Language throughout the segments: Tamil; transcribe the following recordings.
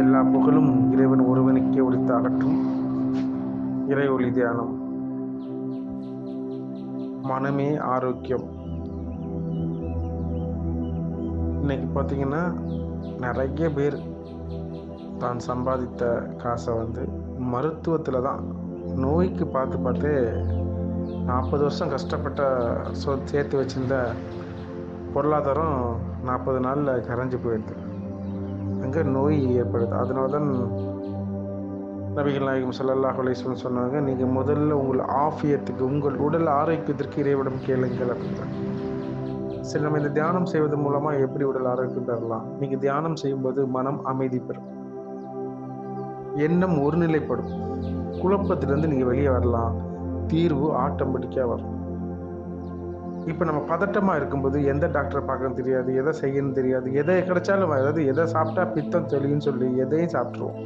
எல்லா புகழும் இறைவன் ஒருவனுக்கே உரித்தாகட்டும். இறை ஒளி தியானம். மனமே ஆரோக்கியம். இன்னைக்கு பார்த்தீங்கன்னா நிறைய பேர் தான் சம்பாதித்த காசை வந்து மருத்துவத்தில் தான் நோய்க்கு பார்த்து பார்த்து நாற்பது வருஷம் கஷ்டப்பட்ட சொ சேர்த்து வச்சிருந்த பொருளாதாரம் நாற்பது நாளில் கரைஞ்சு போயிடுது. அங்கே நோய் ஏற்படுது. அதனால தான் நபிகள் நாயகம் ஸல்லல்லாஹு அலைஹி சொன்னாங்க நீங்கள் முதல்ல உங்கள் ஆஃபியத்துக்கு உங்கள் உடல் ஆரோக்கியத்திற்கு இறைவிடம் கேளுங்கள் அப்படின்றாங்க. சரி நம்ம இந்த தியானம் செய்வதன் மூலமாக எப்படி உடல் ஆரோக்கியம் பெறலாம்? நீங்கள் தியானம் செய்யும்போது மனம் அமைதி பெறும். எண்ணம் ஒருநிலைப்படும். குழப்பத்திலிருந்து நீங்கள் வெளியே வரலாம். தீர்வு ஆட்டோமேட்டிக்காக வரும். இப்போ நம்ம பதட்டமாக இருக்கும்போது எந்த டாக்டரை பார்க்கணும் தெரியாது எதை செய்யணும் தெரியாது எதை கிடைச்சாலும் அதாவது எதை சாப்பிட்டா பித்தம் தெளியும்னு சொல்லி எதையும் சாப்பிட்ருவோம்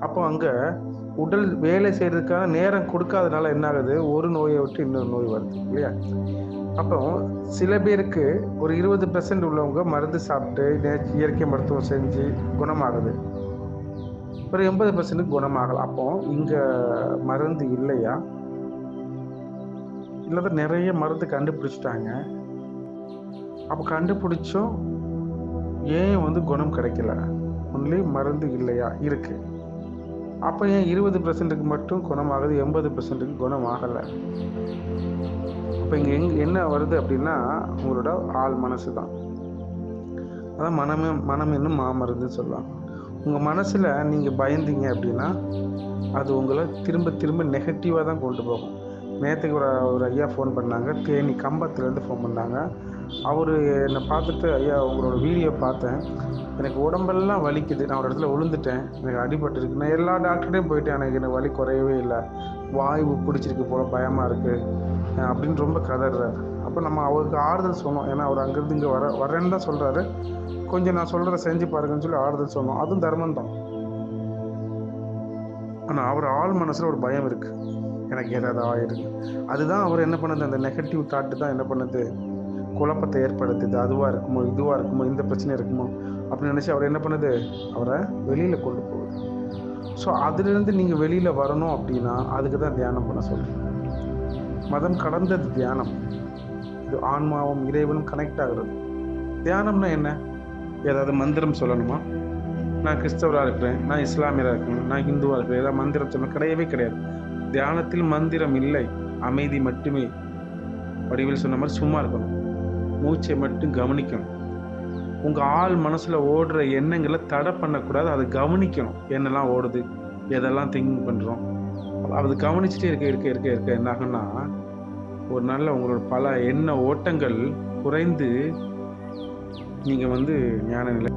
அப்போ அங்கே உடல் வேலை செய்கிறதுக்கான நேரம் கொடுக்காதனால என்ன ஆகுது? ஒரு நோயை விட்டு இன்னொரு நோய் வருது இல்லையா? அப்போ சில பேருக்கு ஒரு இருபது பெர்சன்ட் உள்ளவங்க மருந்து சாப்பிட்டு நே- இயற்கை மருத்துவம் செஞ்சு குணமாகுது. ஒரு எண்பது பெர்சன்ட்டுக்கு குணமாகலாம். அப்போ இங்கே மருந்து இல்லையா? இல்லாத நிறைய மருந்து கண்டுபிடிச்சிட்டாங்க. அப்போ கண்டுபிடிச்சோம் ஏன் வந்து குணம் கிடைக்கல? ஒன்லி மருந்து இல்லையா? இருக்கு. அப்போ ஏன் இருபது பெர்சன்ட்டுக்கு மட்டும் குணமாகுது எண்பது பெர்சன்ட்டுக்கு குணம் ஆகலை? அப்போ இங்கே எங் என்ன வருது அப்படின்னா உங்களோட ஆள் மனசு தான். அதான் மனமே மனம் என்னும் மாமருந்துன்னு சொல்லலாம் உங்கள் மனசில் நீங்கள் பயந்தீங்க அப்படின்னா அது உங்களை திரும்ப திரும்ப நெகட்டிவாக தான் கொண்டு போகும். நேற்றுக்கு ஒரு ஒரு ஐயா ஃபோன் பண்ணாங்க. தேனி கம்பத்துலேருந்து ஃபோன் பண்ணாங்க. அவர் என்னை பார்த்துட்டு ஐயா உங்களோட வீடியோ பார்த்தேன். எனக்கு உடம்பெல்லாம் வலிக்குது. நான் ஒரு இடத்துல விழுந்துட்டேன் எனக்கு அடிபட்டுருக்கு நான் எல்லா டாக்டர்டையும் போயிட்டேன். எனக்கு எனக்கு வலி குறையவே இல்லை. வாய்வு பிடிச்சிருக்கு போல பயமாக இருக்குது அப்படின்னு ரொம்ப கதறாரு. அப்போ நம்ம அவருக்கு ஆறுதல் சொன்னோம் ஏன்னா அவர் அங்கேருந்து இங்கே வர வரேன்னு தான் சொல்கிறாரு கொஞ்சம் நான் சொல்கிறத செஞ்சு பாருங்கன்னு சொல்லி ஆறுதல் சொன்னோம் அதுவும் தர்மம் தான் ஆனால் அவர் ஆள் மனசில் ஒரு பயம் இருக்குது எனக்கு ஏதாவது ஆயிருக்கு அதுதான் அவர் என்ன பண்ணுது? அந்த நெகட்டிவ் தாட்டு தான் என்ன பண்ணுது? குழப்பத்தை ஏற்படுத்துது. அதுவாக இருக்குமோ இதுவாக இருக்குமோ இந்த பிரச்சனை இருக்குமோ அப்படின்னு நினச்சி அவர் என்ன பண்ணுது? அவரை வெளியில் கொண்டு போகுது. ஸோ அதுலேருந்து நீங்கள் வெளியில் வரணும் அப்படின்னா அதுக்கு தான் தியானம் பண்ண சொல்கிறேன் மதம் கடந்தது தியானம். இது ஆன்மாவும் இறைவனும் கனெக்ட் ஆகுறது. தியானம்னா என்ன? ஏதாவது மந்திரம் சொல்லணுமா? நான் கிறிஸ்தவராக இருக்கிறேன் நான் இஸ்லாமியராக இருக்கிறேன் நான் ஹிந்துவாக இருக்கிறேன் ஏதாவது மந்திரம் சொல்லணும் கிடையவே கிடையாது. தியானத்தில் மந்திரம் இல்லை. அமைதி மட்டுமே. வடிவில் சொன்ன மாதிரி சும்மா இருக்கணும். மூச்சை மட்டும் கவனிக்கணும். உங்கள் ஆள் மனசில் ஓடுற எண்ணங்களை தடை பண்ணக்கூடாது. அதை கவனிக்கணும். என்னெல்லாம் ஓடுது? எதெல்லாம் திங்க் பண்ணுறோம் அது கவனிச்சுட்டே இருக்க இருக்க இருக்க இருக்க என்ன ஒரு நல்ல உங்களோட பல எண்ண ஓட்டங்கள் குறைந்து நீங்கள் வந்து ஞான நிலை